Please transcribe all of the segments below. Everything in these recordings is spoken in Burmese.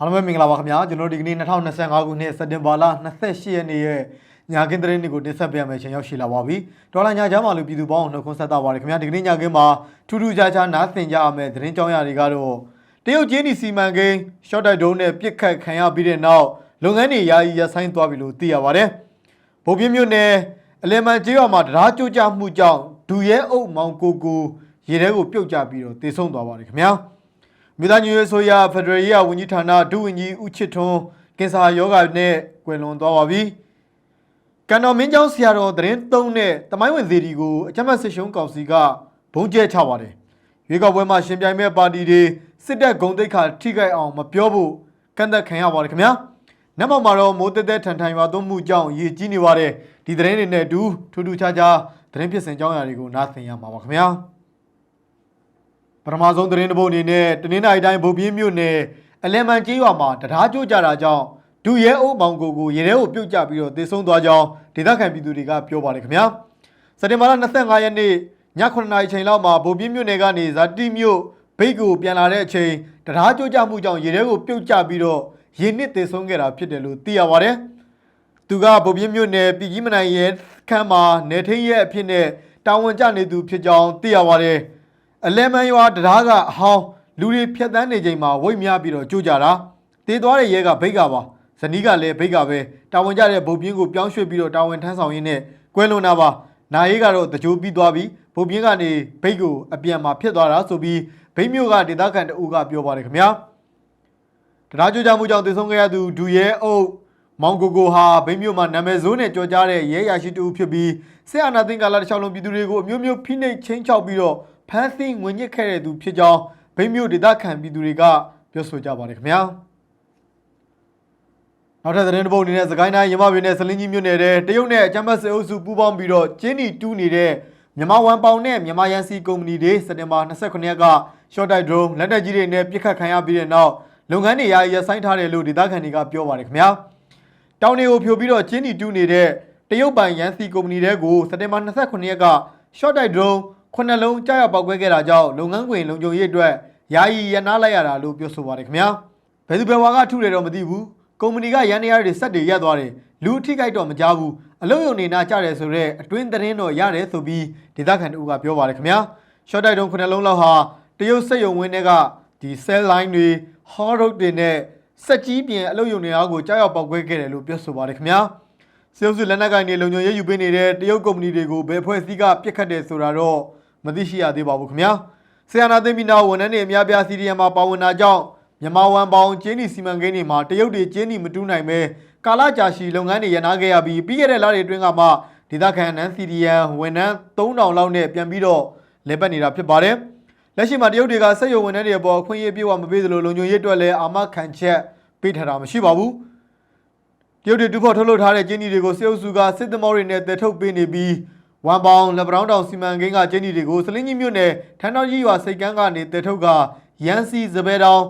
အားလုံးပဲမင်္ဂလာပါခင်ဗျာကျွန်တော်တို့ဒီကနေ့2025ခုနှစ်စက်တင်ဘာလ28ရက်နေ့ရဲ့ညာကင်းသတင်းတွေကိုတင်ဆက်ပေးရမယ့်အချိန်ရောက်ရှိလာပါပြီဒေါ်လာညာချမ်းမာလူပြည်သူပေါင်းနှုတ်ခွန်းဆက်တာပါတယ်ခင်ဗျာဒီကနေ့ညာကင်းမှာထူးထူးခြားခြားနားသင်ကြရမယ့်သတင်းကြောင်းရာတွေကတော့တရုတ်ကျင်းဒီစီမံကိန်းရှော့တိုက်ဒုံးနဲ့ပြစ်ခတ်ခံရပြီးတဲ့နောက်လုပ်ငန်းတွေယာယီရပ်ဆိုင်းသွားပြီလို့သိရပါတယ်ဗိုလ်ပြင်းမြို့နယ်အလယ်မန်ကျေးရွာမှာတရားကြိုးကြမှုကြောင့်ဒူရဲအုပ်မောင်ကိုကိုရေထဲကိုပြုတ်ကျပြီးတော့တေဆုံးသွားပါတယ်ခင်ဗျာ မြို့သားညွေဆိုရဖက်ဒရယ်ရေးဝန်ကြီးဌာနဒုဝန်ကြီးဦးချစ်ထွန်းကင်ဆာယောဂါနဲ့ကွယ်လွန်သွားပါပြီ။ကန်တော်မင်းကျောင်းဆရာတော်သတင်းသုံးတဲ့တမိုင်းဝင်စီဒီကိုအကြမ်းဖက်စစ်ရှုံးကောင်စီကဘုံကျဲချပါတယ်။ရွေးကောက်ပွဲမှာရှင်ပြိုင်မဲ့ပါတီတွေစစ်တပ်ဂုံတိတ်ခါထိခိုက်အောင်မပြောဖို့ကန့်သက်ခံရပါတယ်ခင်ဗျာ။နက်မောက်မှာတော့မိုးတဲတဲထန်ထန်ရွာသွန်းမှုကြောင့်ရေကြီးနေပါတယ်။ဒီသတင်းတွေနဲ့အတူထူးထူးခြားခြားသတင်းဖြစ်စဉ်ကြောင်းရာတွေကိုနားဆင်ရမှာပါခင်ဗျာ။ ပထမဆုံးသတင်းတစ်ပုဒ်အနေနဲ့တနင်္လာရီတိုင်းဗိုလ်ပြင်းမြို့နယ်အလယ်မန်ကျေးရွာမှာတရားကျိုးကြတာကြောင့်ဒူရဲအုပ်မောင်ကိုကိုရေထဲကိုပြုတ်ကျပြီးတော့တေဆုံးသွားကြောင်းဒေသခံပြည်သူတွေကပြောပါတယ်ခင်ဗျာစက်တင်ဘာလ25ရက်နေ့ည9:00နာရီချိန်လောက်မှာဗိုလ်ပြင်းမြို့နယ်ကနေဇာတိမြို့ဘိတ်ကိုပြန်လာတဲ့အချိန်တရားကျိုးကြမှုကြောင့်ရေထဲကိုပြုတ်ကျပြီးတော့ရေနစ်တေဆုံးခဲ့တာဖြစ်တယ်လို့သိရပါတယ်သူကဗိုလ်ပြင်းမြို့နယ်ပြည်ကြီးမနိုင်ရဲခန်းမှာနေထင်းရဲအဖြစ်နဲ့တာဝန်ကျနေသူဖြစ်ကြောင်းသိရပါတယ်။ အလဲမန်ရွာတရားကအဟောင်းလူတွေဖြတ်တန်းနေချိန်မှာဝိတ်များပြီးတော့ကြိုးကြတာတေးသွားတဲ့ရဲကဘိတ်ကပါဇနီးကလည်းဘိတ်ကပဲတာဝန်ကျတဲ့ဗိုလ်ပြင်းကိုပြောင်းရွှေ့ပြီးတော့တာဝန်ထမ်းဆောင်ရင်းနဲ့ကွဲလွန်တာပါ။နာရေးကတော့တကြိုးပြီးသွားပြီးဗိုလ်ပြင်းကနေဘိတ်ကိုအပြန်မှာဖြစ်သွားတာဆိုပြီးဘိတ်မျိုးကဒေသခံတအူးကပြောပါတယ်ခင်ဗျာ။တရားကြိုးကြမှုကြောင့်တည်ဆုံးခဲ့ရသူဒူရဲအုပ်မောင်ကိုကိုဟာဗိမ်းမြို့မှာနာမည်ဆိုးနဲ့ကြော်ကြားတဲ့ရဲရရှိတူဖြစ်ပြီးဆက်အာနာသိန်းကာလတစ်ချောင်းလုံးပြည်သူတွေကိုအမျိုးမျိုးဖိနှိပ်ချင်းချောက်ပြီးတော့ ဖမ်းဆီးငွေညစ်ခဲ့တဲ့သူဖြစ်ကြောင်းဗိမ်းမြို့ဒေသခံပြည်သူတွေကပြောဆိုကြပါတယ်ခင်ဗျာနောက်ထပ်သတင်းတစ်ပုဒ်အနေနဲ့စကိုင်းတိုင်းရမပြည်နယ်စလင်းကြီးမြို့နယ်ထဲတရုတ်နဲ့အကြမ်းဖက်စစ်အုပ်စုပူးပေါင်းပြီးတော့ကျင်းနီတူးနေတဲ့မြန်မာဝန်ပေါင်နဲ့မြန်မာရန်စီကုမ္ပဏီတွေစက်တင်ဘာ29ရက်ကရှော့တိုက်ဒရုန်းလက်နက်ကြီးတွေနဲ့ပစ်ခတ်ခံရပြီးတဲ့နောက်လုပ်ငန်းတွေယာယီရပ်ဆိုင်းထားတယ်လို့ဒေသခံတွေကပြောပါတယ်ခင်ဗျာတောင်တွေကိုဖြိုပြီးတော့ကျင်းနီတူးနေတဲ့တရုတ်ပိုင်ရန်စီကုမ္ပဏီတွေကိုစက်တင်ဘာ29ရက်ကရှော့တိုက်ဒရုန်း ခုနှစ်လုံးကြားရောက်ပောက်ကွဲခဲ့တာကြောင့်လုပ်ငန်းခွင်လုံခြုံရေးအတွက်ယာယီရပ်နားလိုက်ရတာလို့ပြောဆိုပါတယ်ခင်ဗျာဘယ်သူဘယ်ဝါကထုတယ်တော့မသိဘူးကုမ္ပဏီကရန်နေရတွေစက်တွေရက်သွားတယ်လူအထိခိုက်တော့မကြဘူးအလုံးယုံနေနာကြတယ်ဆိုတော့အတွင်းသတင်းတော့ရတယ်ဆိုပြီးဒေသခံတို့ကပြောပါတယ်ခင်ဗျာရှော့တိုက်တုံးခုနှစ်လုံးလောက်ဟာတရုတ်စက်ယုံဝင်းတွေကဒီ cell line တွေ hall road တွေနဲ့စက်ကြီးပြင်အလုံးယုံနေအားကိုကြားရောက်ပောက်ကွဲခဲ့တယ်လို့ပြောဆိုပါတယ်ခင်ဗျာစေုပ်စုလက်နက်ကိုင်တွေလုံခြုံရေးယူပေးနေတဲ့တရုတ်ကုမ္ပဏီတွေကိုဘယ်ဖွဲ့စည်းကပြစ်ခတ်တယ်ဆိုတာတော့ မသိရှိရသေးပါဘူးခင်ဗျာဆီယနာသိမ့်ပြီးနောက်ဝန်ထမ်းတွေအများပြားစီရီယံမှာပါဝင်တာကြောင့်မြန်မာဝန်ပေါင်ကျင်းနီစီမံကိန်းတွေမှာတရုတ်တွေကျင်းနီမတူးနိုင်ပဲကာလကြာရှည်လုပ်ငန်းတွေရနာခဲ့ရပြီးပြီးခဲ့တဲ့လတွေအတွင်းကမှဒေသခံနန်းစီဒီယန်ဝန်ထမ်း3000လောက်နဲ့ပြန်ပြီးတော့လဲပတ်နေတာဖြစ်ပါတယ်။လက်ရှိမှာတရုတ်တွေကစက်ရုံဝန်ထမ်းတွေအပေါ်အခွင့်အရေးပြေဝမပေးသလိုလုံခြုံရေးအတွက်လည်းအာမခံချက်ပေးထားတာမရှိပါဘူး။တရုတ်တွေတူဖို့ထုတ်လုပ်ထားတဲ့ကျင်းနီတွေကိုစစ်အုပ်စုကစစ်သမောတွေနဲ့တည်ထုတ်ပေးနေပြီး ဝမ်ပေါင်လက်ပတောင်းတောင်စီမံကိန်းကကျင်းနီတွေကိုစလင်းကြီးမြို့နယ်ထန်းတော်ကြီးရွာစိတ်ကမ်းကနေတည်ထုတ်ကရန်စီစပယ်တောင်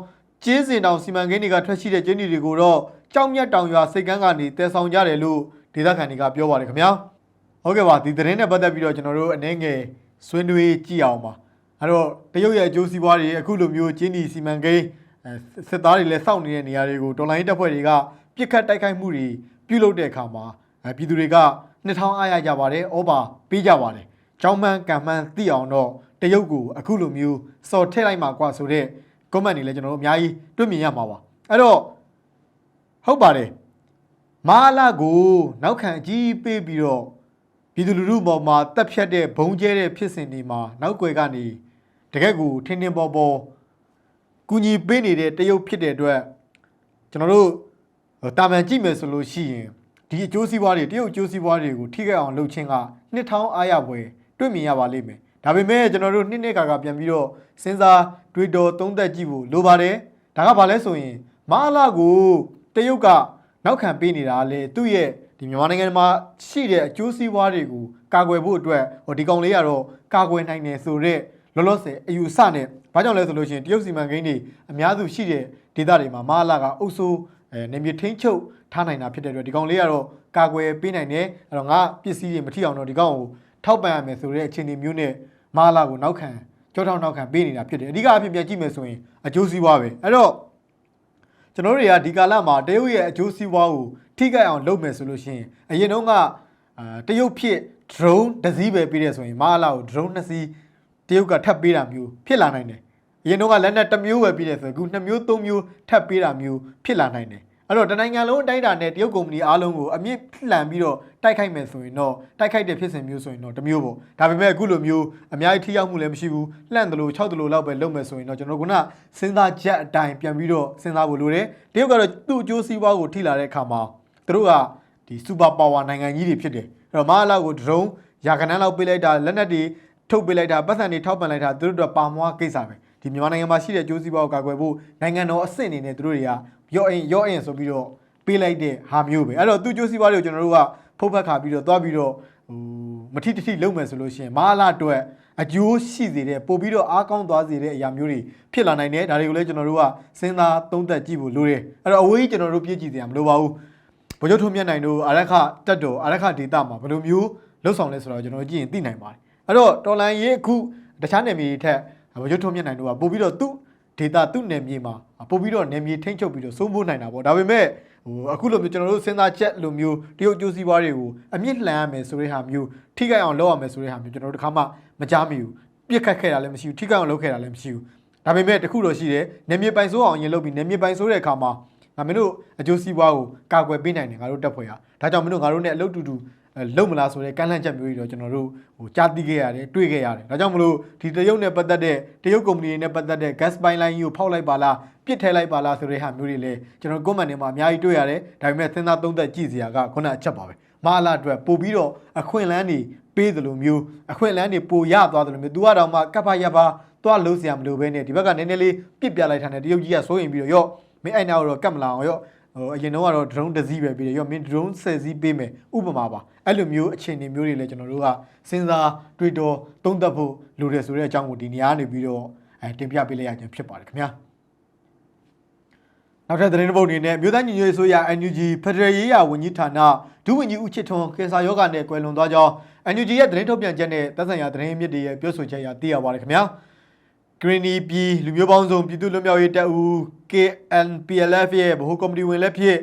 ကျေးစင်တောင်စီမံကိန်းတွေကထွက်ရှိတဲ့ကျင်းတွေကိုတော့ကြောက်မြတ်တောင်ရွာစိတ်ကမ်းကနေတည်ဆောင်ကြတယ်လို့ဒေသခံတွေကပြောပါတယ်ခင်ဗျာဟုတ်ကဲ့ပါဒီသတင်းနဲ့ပတ်သက်ပြီးတော့ကျွန်တော်တို့အနေငယ်ဆွေးနွေးကြည့်အောင်ပါအဲ့တော့တရုတ်ရဲ့အကျိုးစီးပွားတွေအခုလိုမျိုးကျင်းဒီစီမံကိန်းအဲစစ်သားတွေလည်းစောင့်နေတဲ့နေရာတွေကိုတော်လိုင်းတပ်ဖွဲ့တွေကပြစ်ခတ်တိုက်ခိုက်မှုတွေပြုလုပ်တဲ့အခါမှာအဲပြည်သူတွေက 2000အားရကြပါတယ်။ဩဘာပေးကြပါတယ်။ကြောင်းမှန်ကံမှန်သိအောင်တော့တရုတ်ကိုအခုလိုမျိုးစော်ထည့်လိုက်မှာကွာဆိုတဲ့ comment တွေလည်းကျွန်တော်တို့အများကြီးတွေ့မြင်ရမှာပါ။အဲ့တော့ဟုတ်ပါတယ်။မာလာကိုနောက်ခံအကြီးပေးပြီးတော့ပြည်သူလူထုပေါ်မှာတက်ဖြတ်တဲ့ဘုံကျဲတဲ့ဖြစ်စဉ်တွေမှာနောက်ွယ်ကနေတကက်ကိုထင်းထင်းပေါ်ပေါ်ကူညီပေးနေတဲ့တရုတ်ဖြစ်တဲ့အတွက်ကျွန်တော်တို့တာမန်ကြည့်မယ်ဆိုလို့ရှိရင် ဒီအကျိုးစီးပွားတွေတရုတ်အကျိုးစီးပွားတွေကိုထိခိုက်အောင်လုပ်ခြင်းကနှစ်ထောင်အားရပွဲတွေ့မြင်ရပါလိမ့်မယ်ဒါပေမဲ့ကျွန်တော်တို့နှစ်နှစ်ခါကပြန်ပြီးတော့စဉ်းစားတွေးတော်သုံးသပ်ကြည့်ဖို့လိုပါတယ်ဒါကဘာလဲဆိုရင်မာလာကိုတရုတ်ကနောက်ခံပေးနေတာလေသူ့ရဲ့ဒီမြန်မာနိုင်ငံမှာရှိတဲ့အကျိုးစီးပွားတွေကိုကာကွယ်ဖို့အတွက်ဟိုဒီကောင်လေးကတော့ကာကွယ်နိုင်တယ်ဆိုတော့လောလောဆယ်အယူဆနဲ့ဘာကြောင့်လဲဆိုလို့ရှိရင်တရုတ်စီမံကိန်းတွေအများစုရှိတဲ့ဒေသတွေမှာမာလာကအုပ်စိုး အဲနေမြေထိန်းချုပ်ထားနိုင်တာဖြစ်တဲ့အတွက်ဒီကောင်လေးကတော့ကာကွယ်ပေးနိုင်တယ်အဲ့တော့ငါပစ္စည်းတွေမထိအောင်တော့ဒီကောင်ကိုထောက်ပံ့ရမယ်ဆိုတဲ့အခြေအနေမျိုးနဲ့မာလာကိုနောက်ခံကြောထောက်နောက်ခံပေးနေတာဖြစ်တယ်အဓိကအဖြစ်ပြန်ကြည့်မယ်ဆိုရင်အကျိုးစီးပွားပဲအဲ့တော့ကျွန်တော်တို့တွေကဒီကာလမှာတရုတ်ရဲ့အကျိုးစီးပွားကိုထိခိုက်အောင်လုပ်မယ်ဆိုလို့ရှိရင်အရင်တုန်းကအာတရုတ်ဖြစ် drone တစ်စီးပဲပေးတယ်ဆိုရင်မအားလာကို drone နှစ်စီးတရုတ်ကထပ်ပေးတာမျိုးဖြစ်လာနိုင်တယ် အရင်တုန်းကလက်နက်တစ်မျိုးပဲပေးတယ်ဆိုရင်အခုနှစ်မျိုးသုံးမျိုးထပ်ပေးတာမျိုးဖြစ်လာနိုင်တယ်အဲ့တော့တနိုင်ငံလုံးအတိုင်းအတာနဲ့တရုတ်ကုမ္ပဏီအားလုံးကိုအမြင့်လှန်ပြီးတော့တိုက်ခိုက်မယ်ဆိုရင်တော့တိုက်ခိုက်တဲ့ဖြစ်စဉ်မျိုးဆိုရင်တော့တစ်မျိုးပေါ့ဒါပေမဲ့အခုလိုမျိုးအများကြီးထိရောက်မှုလည်းမရှိဘူးလှန့်တယ်လို့၆တယ်လို့လောက်ပဲလုပ်မယ်ဆိုရင်တော့ကျွန်တော်တို့ကစဉ်းစားချက်အတိုင်းပြန်ပြီးတော့စဉ်းစားဖို့လိုတယ်တရုတ်ကတော့သူ့အကျိုးစီးပွားကိုထိလာတဲ့အခါမှာသူတို့ကဒီစူပါပါဝါနိုင်ငံကြီးတွေဖြစ်တယ်အဲ့တော့မဟာလာကိုဒရုန်းရာခဏန်းလောက်ပေးလိုက်တာလက်နက်တွေထုတ်ပေးလိုက်တာပတ်စံတွေထောက်ပံ့လိုက်တာသူတို့တို့ပါမွားကိစ္စပဲ ဒီမြန်မာနိုင်ငံမှာရှိတဲ့အကျိုးစီးပွားကိုကာကွယ်ဖို့နိုင်ငံတော်အဆင့်အနေနဲ့သူတို့တွေကရော့အင်ရော့အင်ဆိုပြီးတော့ပေးလိုက်တဲ့ဟာမျိုးပဲအဲ့တော့သူ့အကျိုးစီးပွားတွေကိုကျွန်တော်တို့ကဖုတ်ဖက်ခါပြီးတော့သွားပြီးတော့ဟိုမထိတထိလုပ်မယ်ဆိုလို့ရှိရင်မဟာလာအတွက်အကျိုးရှိစေတဲ့ပို့ပြီးတော့အားကောင်းသွားစေတဲ့အရာမျိုးတွေဖြစ်လာနိုင်တယ်ဒါတွေကိုလည်းကျွန်တော်တို့ကစဉ်းစားသုံးသပ်ကြည့်ဖို့လိုတယ်အဲ့တော့အဝေးကြီးကျွန်တော်တို့ပြည့်ကြည့်စရာမလိုပါဘူးဗိုလ်ချုပ်ထုံးမြတ်နိုင်တို့အာရခတက်တော်အာရခဒေတာမှာဘယ်လိုမျိုးလှုပ်ဆောင်လဲဆိုတော့ကျွန်တော်ကြည့်ရင်သိနိုင်ပါတယ်အဲ့တော့တော်လန်ရေးအခုတခြားနယ်မြေတွေထက် ဗိုလ်ချုပ်ထုံးမြတ်နိုင်တို့ကပို့ပြီးတော့သူ့ဒေတာသူ့နယ်မြေမှာပို့ပြီးတော့နယ်မြေထိန်းချုပ်ပြီးတော့စိုးမိုးနိုင်တာပေါ့ဒါပေမဲ့ဟိုအခုလိုမျိုးကျွန်တော်တို့စဉ်းစားချက်လိုမျိုးတရုတ်ကျိုးစည်းပွားတွေကိုအမြင့်လှန်ရမယ်ဆိုတဲ့ဟာမျိုးထိခိုက်အောင်လုပ်ရမယ်ဆိုတဲ့ဟာမျိုးကျွန်တော်တို့တစ်ခါမှမကြားမိဘူးပြစ်ခတ်ခဲ့တာလည်းမရှိဘူးထိခိုက်အောင်လုပ်ခဲ့တာလည်းမရှိဘူးဒါပေမဲ့တခုတော့ရှိတယ်နယ်မြေပိုင်ဆိုးအောင်ရင်လုပ်ပြီးနယ်မြေပိုင်ဆိုးတဲ့အခါမှာငါမင်းတို့အကျိုးစီးပွားကိုကာကွယ်ပေးနိုင်တယ်ငါတို့တက်ဖွဲ့ရဒါကြောင့်မင်းတို့ငါတို့ ਨੇ အလုပ်တူတူအဲ လုပ်မလားဆိုတဲ့ကန့်လန့်ချက်မျိုးတွေတော့ကျွန်တော်တို့ဟိုကြားသိခဲ့ရတယ်တွေ့ခဲ့ရတယ်ဒါကြောင့်မလို့ဒီတရုတ်နဲ့ပတ်သက်တဲ့တရုတ်ကုမ္ပဏီတွေနဲ့ပတ်သက်တဲ့ gas pipeline ကြီးကိုဖောက်လိုက်ပါလားပြစ်ထဲလိုက်ပါလားဆိုတဲ့ဟာမျိုးတွေလည်းကျွန်တော် comment တွေမှာအများကြီးတွေ့ရတယ်ဒါပေမဲ့စဉ်းစားသုံးသပ်ကြည့်စရာကခုနအချက်ပါပဲမဟာလာအတွက်ပို့ပြီးတော့အခွင့်အလန်းတွေပေးသလိုမျိုးအခွင့်အလန်းတွေပိုရသွားသလိုမျိုး तू ကတော့မှကပ်ဖရပါသွားလို့စရာမလိုဘဲနဲ့ဒီဘက်ကနည်းနည်းလေးပြစ်ပြလိုက်တာနဲ့တရုတ်ကြီးကစိုးရင်ပြီးတော့ရော့မင်းအဲ့နောက်တော့ကတ်မလာအောင်ရော့ ဟိုအရင်တော့ကတော့ drone တစ်စီးပဲပြီးတယ်ရောမင်း drone 10စီးပေးမယ်ဥပမာပါအဲ့လိုမျိုးအခြေအနေမျိုးတွေလည်းကျွန်တော်တို့ကစဉ်းစားတွေးတောသုံးသပ်ဖို့လိုတယ်ဆိုတဲ့အကြောင်းကိုဒီနေရာနေပြီးတော့အဲတင်ပြပေးလိုက်ရခြင်းဖြစ်ပါတယ်ခင်ဗျာနောက်ထပ်သတင်းတစ်ပုဒ်အနေနဲ့မြို့သားညီညွတ်ရေးဆိုရ NUG ဖက်ဒရယ်ရေးရာဝန်ကြီးဌာနဒုဝန်ကြီးဦးချစ်ထွန်းကေဆာယောဂနဲ့ကွယ်လွန်သွားကြောင်း NUG ရဲ့သတင်းထုတ်ပြန်ချက်နဲ့သက်ဆိုင်ရာသတင်းအမြစ်တွေရဲ့ပြောဆိုချက်အရသိရပါတယ်ခင်ဗျာ Green EP လူမျိုးပေါင်းစုံပြည်သူ့လွတ်မြောက်ရေးတပ်ဦး KNPLF ရဲ့ဗဟိုကော်မတီဝင်လည်းဖြစ်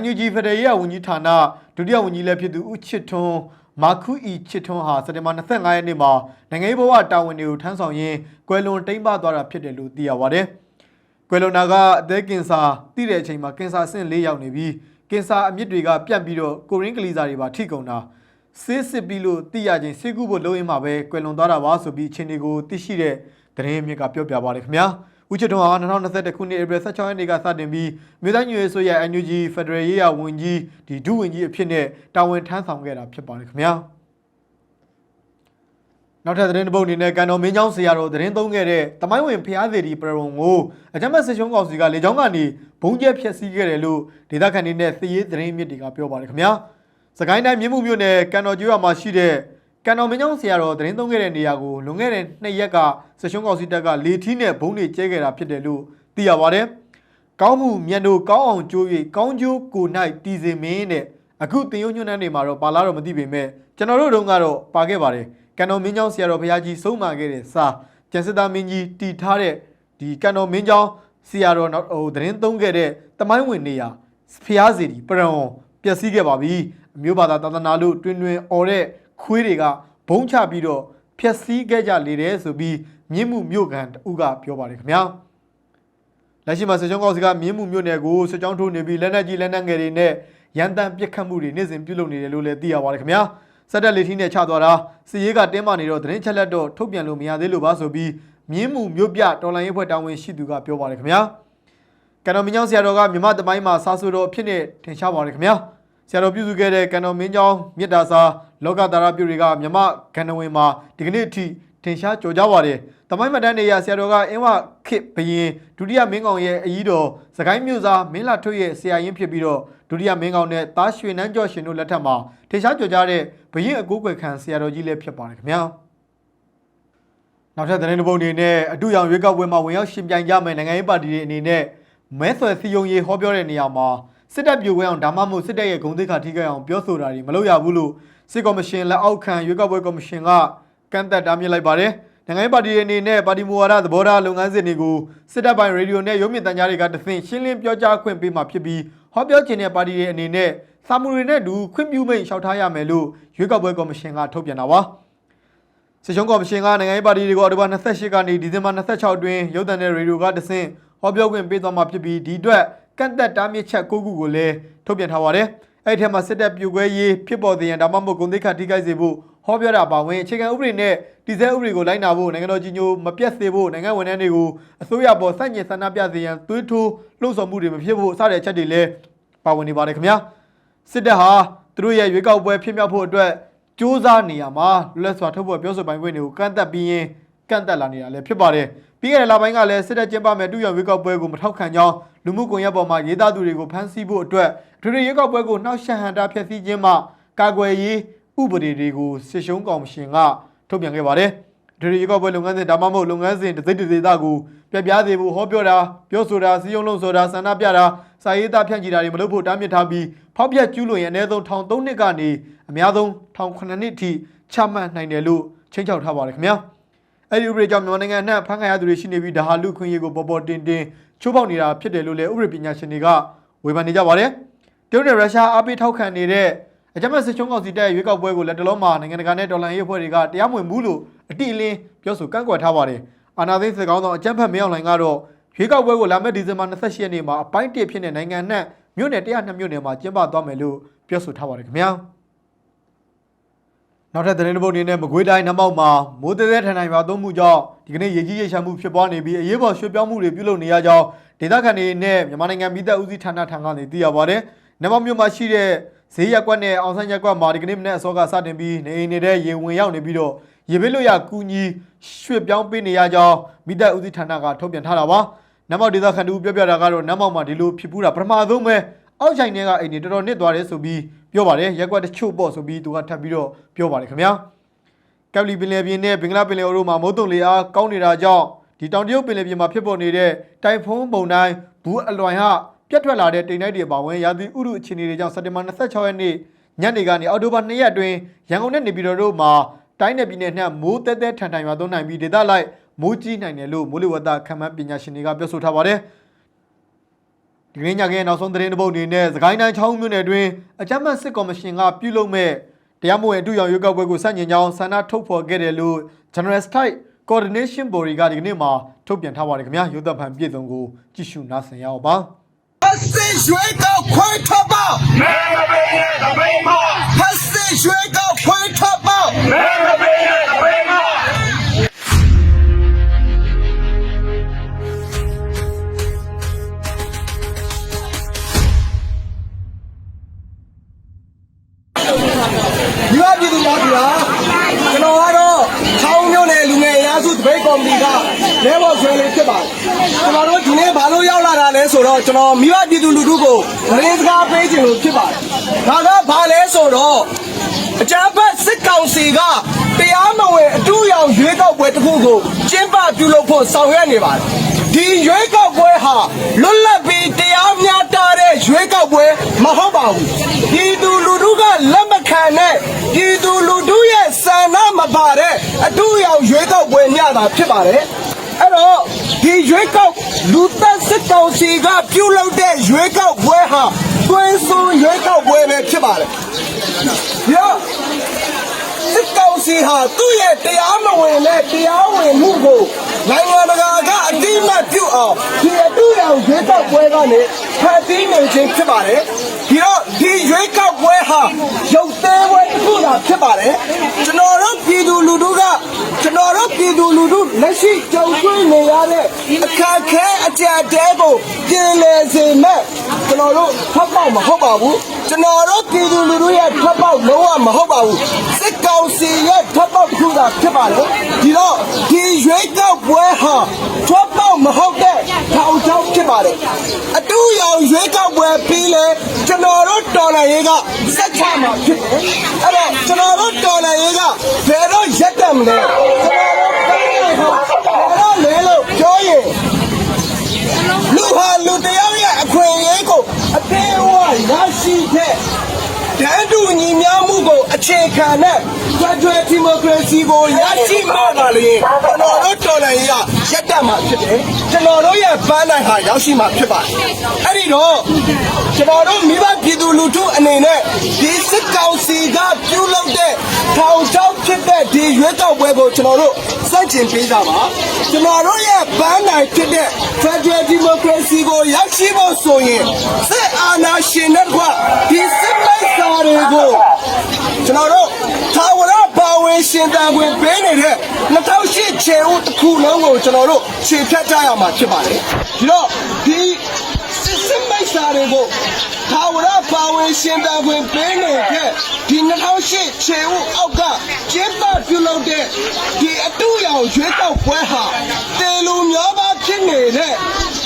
NUG ဖက်ဒရယ်ရေးဝန်ကြီးဌာနဒုတိယဝန်ကြီးလည်းဖြစ်သူဦးချစ်ထွန်းမာခုအီချစ်ထွန်းဟာစက်တင်ဘာ25ရက်နေ့မှာနိုင်ငံရေးဘဝတာဝန်တွေကိုထမ်းဆောင်ရင်းကွယ်လွန်တိမ်းပသွားတာဖြစ်တယ်လို့သိရပါတယ်။ကွယ်လွန်တာကအသက်ကင်ဆာတိတဲ့အချိန်မှာကင်ဆာဆင့်၄ရောက်နေပြီးကင်ဆာအမြစ်တွေကပြန့်ပြီးတော့ကိုရင်းကလေးစာတွေပါထိကုန်တာ ဆေးစစ်ပြီးလို့သိရချင်းဆေးကုဖို့လုပ်ရင်းမှာပဲကွယ်လွန်သွားတာပါဆိုပြီးအချိန်တွေကိုသိရှိတဲ့သတင်းအမြစ်ကပြောပြပါတယ်ခင်ဗျာဦးချစ်ထွန်းဟာ2021ခုနှစ်ဧပြီ16ရက်နေ့ကစတင်ပြီးမြို့သားညွေဆိုရ NUG Federal ရေးရာဝန်ကြီးဒီဒုဝန်ကြီးအဖြစ်နဲ့တာဝန်ထမ်းဆောင်ခဲ့တာဖြစ်ပါတယ်ခင်ဗျာနောက်ထပ်သတင်းတစ်ပုဒ်အနေနဲ့ကန်တော်မင်းချောင်းဆရာတော်သတင်းသုံးခဲ့တဲ့တမိုင်းဝင်ဖျားစီဒီပရဝံကိုအကြမ်းဖက်စစ်ချုံးကောင်စီကလေကြောင်းကနေဘုံကျဲဖျက်ဆီးခဲ့တယ်လို့ဒေသခံတွေနဲ့သရေးသတင်းအမြစ်တွေကပြောပါတယ်ခင်ဗျာ စကိုင်းတိုင်းမြင်းမှုမြို့နယ်ကန်တော်ကျွော်မှာရှိတဲ့ကန်တော်မင်းကြောင့်ဆရာတော်သတင်းသုံးခဲ့တဲ့နေရာကိုလွန်ခဲ့တဲ့နှစ်ရက်ကစရှုံးကောင်စီတပ်ကလေထီးနဲ့ဘုံတွေကျဲခဲ့တာဖြစ်တယ်လို့သိရပါတယ်။ကောင်းမှုမြန်တို့ကောင်းအောင်ကြိုး၍ကောင်းကျိုးကို၌တည်စေမင်းနဲ့အခုတင်ယုံညွန်းတဲ့နေမှာတော့ပါလာတော့မသိပေမဲ့ကျွန်တော်တို့တုန်းကတော့ပါခဲ့ပါတယ်။ကန်တော်မင်းကြောင့်ဆရာတော်ဘုရားကြီးဆုံးမခဲ့တဲ့စာကျန်စစ်သားမင်းကြီးတည်ထားတဲ့ဒီကန်တော်မင်းကြောင့်ဆရာတော်ဟိုသတင်းသုံးခဲ့တဲ့တမိုင်းဝင်နေရာဖျားစီဒီပရံပျက်စီးခဲ့ပါပြီ။အ မျိုးဘာသာသာသနာလို့တွင်တွင်អော်တဲ့ခွေးတွေကဘုံချပြီးတော့ဖျက်ဆီးခဲ့ကြလေတယ်ဆိုပြီးမြင်းမှုမြို့ကန်တူကပြောပါတယ်ခင်ဗျာလက်ရှိမှာစစ်ကြောင်းကောက်စီကမြင်းမှုမြို့နယ်ကိုစစ်ကြောင်းထိုးနေပြီးလက်နက်ကြီးလက်နက်ငယ်တွေနဲ့ရန်တမ်းပစ်ခတ်မှုတွေနေ့စဉ်ပြုလုပ်နေတယ်လို့လည်းသိရပါတယ်ခင်ဗျာစက်တက်လေထီးနဲ့ချသွားတာစီရေးကတင်းမာနေတော့သတင်းချက်လက်တော့ထုတ်ပြန်လို့မရသေးလို့ပါဆိုပြီးမြင်းမှုမြို့ပြတော်လိုင်းရေးဖွဲ့တာဝန်ရှိသူကပြောပါတယ်ခင်ဗျာကံတော်မင်းကြောင့်ဆရာတော်ကမြမတမိုင်းမှာစာဆိုတော်အဖြစ်နဲ့ထင်ရှားပါတယ်ခင်ဗျာ ဆရာတော်ပြုစုခဲ့တဲ့ကံတော်မင်းကြောင့်မြစ်တာစာလောကတာရပြုတွေကမြမကန္နဝင်မှာဒီကနေ့အထိထင်ရှားကြော်ကြပါတယ်။တမိုင်းမတန်းနေရဆရာတော်ကအင်းဝခစ်ဘရင်ဒုတိယမင်းကောင်ရဲ့အကြီးတော်စကိုင်းမြို့သားမင်းလာထွတ်ရဲ့ဆရာရင်းဖြစ်ပြီးတော့ဒုတိယမင်းကောင်နဲ့တားရွှေနန်းကျော်ရှင်တို့လက်ထက်မှာထင်ရှားကြော်ကြတဲ့ဘရင်အကိုးကွယ်ခံဆရာတော်ကြီးလည်းဖြစ်ပါတယ်ခင်ဗျာ။နောက်ထပ်သတင်းတစ်ပုဒ်အနေနဲ့အတူရောင်ရွေးကောက်ပွဲမှာဝင်ရောက်ရှင်ပြိုင်ကြမယ်နိုင်ငံရေးပါတီတွေအနေနဲ့မဲဆွယ်စည်းရုံးရေးဟောပြောတဲ့နေရာမှာ စစ်တပ်ပြိုဝဲအောင်ဒါမှမဟုတ်စစ်တပ်ရဲ့ဂုဏ်သိက္ခာထိခိုက်အောင်ပြောဆိုတာတွေမလုပ်ရဘူးလို့စစ်ကော်မရှင်လက်အောက်ခံရွေးကောက်ပွဲကော်မရှင်ကကန့်သက်တားမြစ်လိုက်ပါတယ်။ဒနိုင်ငံရေးပါတီတွေအနေနဲ့ပါတီမူဝါဒသဘောထားလုပ်ငန်းစဉ်တွေကိုစစ်တပ်ပိုင်းရေဒီယိုနဲ့ရုပ်မြင်သံကြားတွေကတဆင့်ရှင်းလင်းပြောကြားခွင့်ပေးမှာဖြစ်ပြီးဟောပြောခြင်းတဲ့ပါတီတွေအနေနဲ့စာမူတွေနဲ့အတူခွင့်ပြုမိန့်လျှောက်ထားရမယ်လို့ရွေးကောက်ပွဲကော်မရှင်ကထုတ်ပြန်တာပါစစ်ချုံးကော်မရှင်ကနိုင်ငံရေးပါတီတွေကိုအော်တိုဘာ28ကနေဒီဇင်ဘာ26အတွင်းရုပ်သံနဲ့ရေဒီယိုကတဆင့်ဟောပြောခွင့်ပေးသွားမှာဖြစ်ပြီးဒီအတွက် ကန့်သက်တားမြစ်ချက်9ခုကိုလည်းထုတ်ပြန်ထားပါတယ်အဲ့ဒီထဲမှာစစ်တပ်ပြိုကွဲရေးဖြစ်ပေါ်တဲ့ရန်ဒါမှမဟုတ်ဂုဏ်သိက္ခာထိခိုက်စေဖို့ဟောပြောတာပါဝင်အခြေခံဥပဒေနဲ့တည်ဆဲဥပဒေကိုလိုက်နာဖို့နိုင်ငံတော်ကြီးညိုမပြတ်စေဖို့နိုင်ငံဝန်ထမ်းတွေကိုအစိုးရပေါ်ဆန့်ကျင်ဆန္ဒပြစေရန်သွေးထိုးလှုံ့ဆော်မှုတွေမဖြစ်ဖို့စတဲ့အချက်တွေလည်းပါဝင်နေပါတယ်ခင်ဗျာစစ်တပ်ဟာသူတို့ရဲ့ရွေးကောက်ပွဲဖြစ်မြောက်ဖို့အတွက်စ조사နေရမှာလွတ်လပ်စွာထုတ်ဖော်ပြောဆိုပိုင်ခွင့်တွေကိုကန့်သက်ပြီးရင် ကန့်သက်လာနေတာလည်းဖြစ်ပါတယ်ပြီးခဲ့တဲ့လပိုင်းကလည်းစစ်တပ်ကျင်းပမဲ့တူရရွေးကောက်ပွဲကိုမထောက်ခံကြောင်းလူမှုကွန်ရက်ပေါ်မှာရေးသားသူတွေကိုဖမ်းဆီးဖို့အတွက်အထွေထွေရွေးကောက်ပွဲကိုနှောက်ယှက်ဟန်တာဖျက်ဆီးခြင်းမှကာကွယ်ရေးဥပဒေတွေကိုစစ်ရှုံးကောင်ရှင်ကထုတ်ပြန်ခဲ့ပါတယ်အထွေထွေရွေးကောက်ပွဲလုပ်ငန်းစဉ်ဒါမှမဟုတ်လုပ်ငန်းစဉ်တစ်စိတ်တစ်ဒေသကိုပြပြစေဖို့ဟောပြောတာပြောဆိုတာစီယုံလုံးဆိုတာဆန္ဒပြတာစာရေးသားဖြန့်ချီတာတွေမလုပ်ဖို့တားမြစ်ထားပြီးဖောက်ပြက်ကျူးလွန်ရင်အနည်းဆုံးထောင်3နှစ်ကနေအများဆုံးထောင်9နှစ်ထိချမှတ်နိုင်တယ်လို့ချိန်ချောက်ထားပါတယ်ခင်ဗျာ အဲ့ဒီဥပဒေကြောင့်မြန်မာနိုင်ငံအနှံ့ဖမ်းခံရသူတွေရှိနေပြီးဒါဟာလူခွင့်ရေးကိုပေါ်ပေါ်တင်တင်ချိုးဖောက်နေတာဖြစ်တယ်လို့လည်းဥပဒေပညာရှင်တွေကဝေဖန်နေကြပါတယ်။တရုတ်နဲ့ရုရှားအားပေးထောက်ခံနေတဲ့အကြမ်းဖက်စစ်ချုံးကောင်စီတပ်ရဲ့ရွေးကောက်ပွဲကိုလက်တလုံးမှာနိုင်ငံတကာနဲ့ဒေါ်လာရေးအဖွဲ့တွေကတရားမဝင်ဘူးလို့အတိအလင်းပြောဆိုကန့်ကွက်ထားပါတယ်။အာဏာသိမ်းစစ်ကောင်ဆောင်အကြမ်းဖက်မင်းအောင်လှိုင်ကတော့ရွေးကောက်ပွဲကိုလာမယ့်ဒီဇင်ဘာ28ရက်နေ့မှာအပိုင်းတစ်ဖြစ်တဲ့နိုင်ငံနဲ့မြို့နယ်102မြို့နယ်မှာကျင်းပသွားမယ်လို့ပြောဆိုထားပါတယ်ခင်ဗျာ။ နောက်ထပ်သတင်းတစ်ပုဒ်အနေနဲ့မကွေးတိုင်းနမောက်မှာမိုးသေးသေးထန်ထန်ရွာသွန်းမှုကြောင့်ဒီကနေ့ရေကြီးရေရှမ်းမှုဖြစ်ပွားနေပြီးအရေးပေါ်ရွှေ့ပြောင်းမှုတွေပြုလုပ်နေရကြောင်းဒေသခံတွေနဲ့မြန်မာနိုင်ငံမိသက်ဦးစီးဌာနထံကနေသိရပါတယ်။နမောက်မြို့မှာရှိတဲ့ဈေးရက်ကွက်နဲ့အောင်ဆန်းရက်ကွက်မှာဒီကနေ့မနေ့အစောကစတင်ပြီးနေအိမ်နေတဲ့ရေဝင်ရောက်နေပြီးတော့ရေဘေးလွတ်ရကူညီရွှေ့ပြောင်းပေးနေရကြောင်းမိသက်ဦးစီးဌာနကထုတ်ပြန်ထားတာပါ။နမောက်ဒေသခံတို့ပြောပြတာကတော့နမောက်မှာဒီလိုဖြစ်ပူးတာပထမဆုံးပဲအောက်ဆိုင်တွေကအိမ်တွေတော်တော်နစ်သွားတယ်ဆိုပြီး ပြောပါတယ်ရက်ကွက်တချို့ပေါ့ဆိုပြီးသူကထပ်ပြီးတော့ပြောပါတယ်ခင်ဗျာ။ကပ်လီပင်လယ်ပြင်နဲ့ဘင်္ဂလားပင်လယ်အော်တို့မှာမုတ်တုံလေအားကောင်းနေတာကြောင့်ဒီတောင်တရုတ်ပင်လယ်ပြင်မှာဖြစ်ပေါ်နေတဲ့တိုင်ဖုန်းပုံတိုင်းဘူးအလွန်ဟာပြတ်ထွက်လာတဲ့တိမ်တိုက်တွေပါဝင်ရာသီဥတုအခြေအနေတွေကြောင့်စက်တင်ဘာ26ရက်နေ့ညနေကနေအောက်တိုဘာ2ရက်အတွင်းရန်ကုန်နဲ့နေပြည်တော်တို့မှာတိုင်းနယ်ပြည်နယ်နှံ့မိုးတဲတဲထန်ထန်ရွာသွန်းနိုင်ပြီးဒေသလိုက်မိုးကြီးနိုင်တယ်လို့မိုးလေဝသခန့်မှန်းပညာရှင်တွေကပြောဆိုထားပါတယ်။ ဒီကနေ့ညကနောက်ဆုံးသတင်းတစ်ပုဒ်အနေနဲ့သခိုင်းတိုင်းချောင်းမြို့နယ်အတွင်းအကြမ်းဖက်စစ်ကော်မရှင်ကပြုလုပ်မဲ့တရားမဝင်အတူရောင်ရွေးကောက်ပွဲကိုစတင်ကြောင်းဆန္ဒထုတ်ဖော်ခဲ့တယ်လို့ General Strike Coordination Body ကဒီကနေ့မှာထုတ်ပြန်ထားပါတယ်ခင်ဗျာရုပ်သံဖန်ပြည်စုံကိုကြည့်ရှုနားဆင်ရအောင်ပါဖက်စစ်ရွှေကောက်ခွဲထွက်ပေါက်မဲမပေးနဲ့တပိန်မဖက်စစ်ရွှေကောက်ခွဲထွက်ပေါက်မဲမပေးနဲ့ ဒီပါပြည်သူများဗျာကျွန်တော်ကတော့ချောင်းမြို့နယ်လူငယ်အရာစုတပိတ်ကော်မတီကလဲဘော်ဆွဲလေးဖြစ်ပါတယ်ကျွန်တော်တို့ဒီနေ့ဘာလို့ရောက်လာတာလဲဆိုတော့ကျွန်တော်မိဘပြည်သူလူထုကိုသတင်းစကားပေးခြင်းလို့ဖြစ်ပါတယ်ဒါကဘာလဲဆိုတော့အကြမ်းဖက်စစ်ကောင်စီကတရားမဝင်အတူရောင်ရွေးကောက်ပွဲတစ်ခုကိုကျင်းပပြုလုပ်ဖို့ဆောင်ရွက်နေပါတယ်ဒီရွေးကောက်ပွဲဟာလွတ်လပ်ပြီးတရားမျှတတဲ့ရွေးကောက်ပွဲမဟုတ်ပါဘူးပြည်သူလူ ထုကလက်မခံတဲ့ပြည်သူလူထုရဲ့ဆန္ဒမပါတဲ့အတူရောင်ရွေးကောက်ပွဲညတာဖြစ်ပါတယ်အဲ့တော့ဒီရွေးကောက်လူသက်စစ်ကောင်စီကပြုလုပ်တဲ့ရွေးကောက်ပွဲဟာသွေးစွန်းရွေးကောက်ပွဲပဲဖြစ်ပါတယ်။ရောစစ်ကောင်စီဟာသူ့ရဲ့တရားမဝင်တဲ့တရားဝင်မှုကို နိုင်ငံတကာကအတိအမှတ်ပြုအောင်ဒီအတူရောင်ရွေးကောက်ပွဲကနေဖန်တီးနေခြင်းဖြစ်ပါတယ်ဒီတော့ဒီရွေးကောက်ပွဲဟာရုပ်သေးပွဲတစ်ခုသာဖြစ်ပါတယ်ကျွန်တော်တို့ပြည်သူလူထုကကျွန်တော်တို့ပြည်သူလူထုလက်ရှိကြုံတွေ့နေရတဲ့အခက်အခဲအကြက်တဲကိုပြင်လည်စေမဲ့ကျွန်တော်တို့ဖတ်ပေါက်မဟုတ်ပါဘူးကျွန်တော်တို့ပြည်သူလူထုရဲ့ဖတ်ပေါက်လုံးဝမဟုတ်ပါဘူးစစ်ကောင်စီရဲ့ဖတ်ပေါက်တစ်ခုသာဖြစ်ပါတယ်ဒီတော့ဒီရွေးကောက်ပွဲဟာဖတ်ပေါက်မဟုတ်တဲ့ထောင်ချောင်းဖြစ်ပါတယ်အတူရောင်ရွေးကောက်ပွဲပြီးလဲကျွန်တော်တို့တော်လှန်ရေးကစက်ချမှာဖြစ်တယ်အဲ့တော့ကျွန်တော်တို့တော်လှန်ရေးကဘယ်တော့ရက်တက်မလဲကျွန်တော်တို့ဘယ်တော့လဲလို့ပြောရင်လူဟာလူတယောက်ရဲ့အခွင့်အရေးကိုအသေးအဝရရှိတဲ့ တန်းတူညီများမှုကိုအခြေခံတဲ့ Federal Democracy ကိုရရှိမှပါလေကျွန်တော်တို့တော်လှန်ရေးကရက်တက်မှာဖြစ်တယ်ကျွန်တော်တို့ရဲ့ပန်းနိုင်ဟာရောက်ရှိမှာဖြစ်ပါတယ်အဲ့ဒီတော့ကျွန်တော်တို့မိဘပြည်သူလူထုအနေနဲ့ဒီစစ်ကောင်စီကပြုလုပ်တဲ့ထောင်ချောက်ဖြစ်တဲ့ဒီရွေးကောက်ပွဲကိုကျွန်တော်တို့စန့်ကျင်ပေးကြပါကျွန်တော်တို့ရဲ့ပန်းနိုင်ဖြစ်တဲ့ Federal Democracy ကိုရောက်ရှိဖို့ဆိုရင်စစ်အာဏာရှင်တဲ့ကွာဒီစစ်မိတ် စာတွေကိုကျွန်တော်တို့သာဝရပါဝင်ရှင်တန်ခွင့်ပေးနေတဲ့2008ချေဦးတစ်ခုလုံးကိုကျွန်တော်တို့ခြေဖြတ်ကြရမှာဖြစ်ပါတယ်ဒီတော့ဒီစစ်စစ်မိတ်စာတွေကိုသာဝရပါဝင်ရှင်တန်ခွင့်ပေးနေတဲ့ဒီ2008ချေဦးအောက်ကကျင်းပပြုလုပ်တဲ့ဒီအတူရောင်ရွေးကောက်ပွဲဟာတေလူမျိုးပါဖြစ်နေတဲ့တေလူမျိုးသား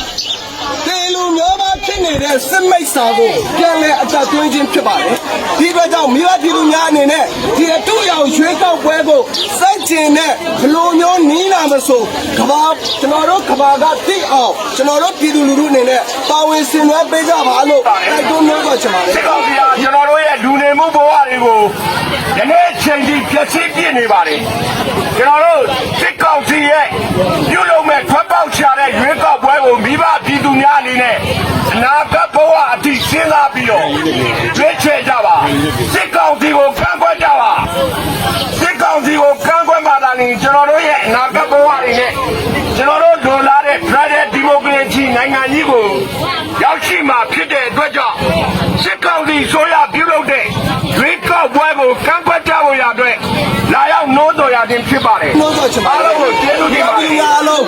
ဖြစ်နေတဲ့စစ်မိတ်စာကိုပြန်လဲအသက်သွင်းခြင်းဖြစ်ပါတယ်ဒီအတွက်ကြောင့်မိဘပြည်သူများအနေနဲ့ဒီအတူရောင်ရွေးကောက်ပွဲကိုစန့်ကျင်တဲ့ဘလိုမျိုးနီးလာမဆိုကဘာကျွန်တော်တို့ကဘာကသိအောင်ကျွန်တော်တို့ပြည်သူလူထုအနေနဲ့ပါဝင်ဆင်နွှဲပေးကြပါလို့တိုက်တွန်းနှိုးဆော်ချင်ပါတယ်စစ်ကောင်စီကကျွန်တော်တို့ရဲ့လူနေမှုဘဝတွေကိုယနေ့ချိန်ထိဖျက်ဆီးပြစ်နေပါတယ်ကျွန်တော်တို့စစ်ကောင်စီရဲ့ပြုလုပ်မဲ့ထွက်ပေါက်ချတဲ့ရွေးကောက်ပွဲကိုမိဘပြည်သူများအနေနဲ့အနာဂတ်ဘဝအထိစဉ်းစားပြီးတော့ရွေးချယ်ကြပါစစ်ကောင်စီကိုကန့်ကွက်ကြပါစစ်ကောင်စီကိုကန့်ကွက်ပါတာနေကျွန်တော်တို့ရဲ့အနာဂတ်ဘဝတွေနဲ့ကျွန်တော်တို့လိုလားတဲ့ Federal Democracy နိုင်ငံကြီးကိုရောက်ရှိမှာဖြစ်တဲ့အတွက်ကြောင့်စစ်ကောင်စီဆိုရပြုလုပ်တဲ့ရွေး ကောက်ပွဲကိုကန့်ကွက်ကြဖို့ရအတွက်လာရောက်နိုးတော်ရခြင်းဖြစ်ပါတယ်နှိုးဆော်ချင်ပါအားတလုံးယ်ကိုကျေးဇူးတင်ပါတဒီယ်အားလုံး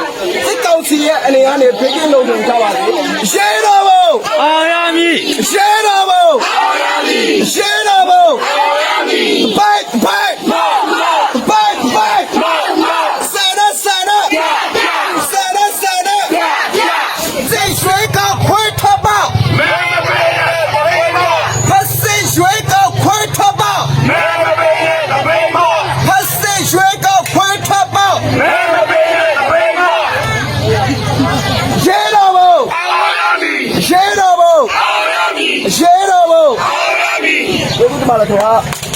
စစ်ကောင်စီရဲ့အနေနဲ့ဖေးကင်းလုံးထုံကြပါစေရှင်းတော်ဘုံအောင်ရမည်ရှင်းတော်ဘုံရှင်းတော်ဘုံဘိုက်ဘိုက်ဘိုက် ကျေးဇူးတင်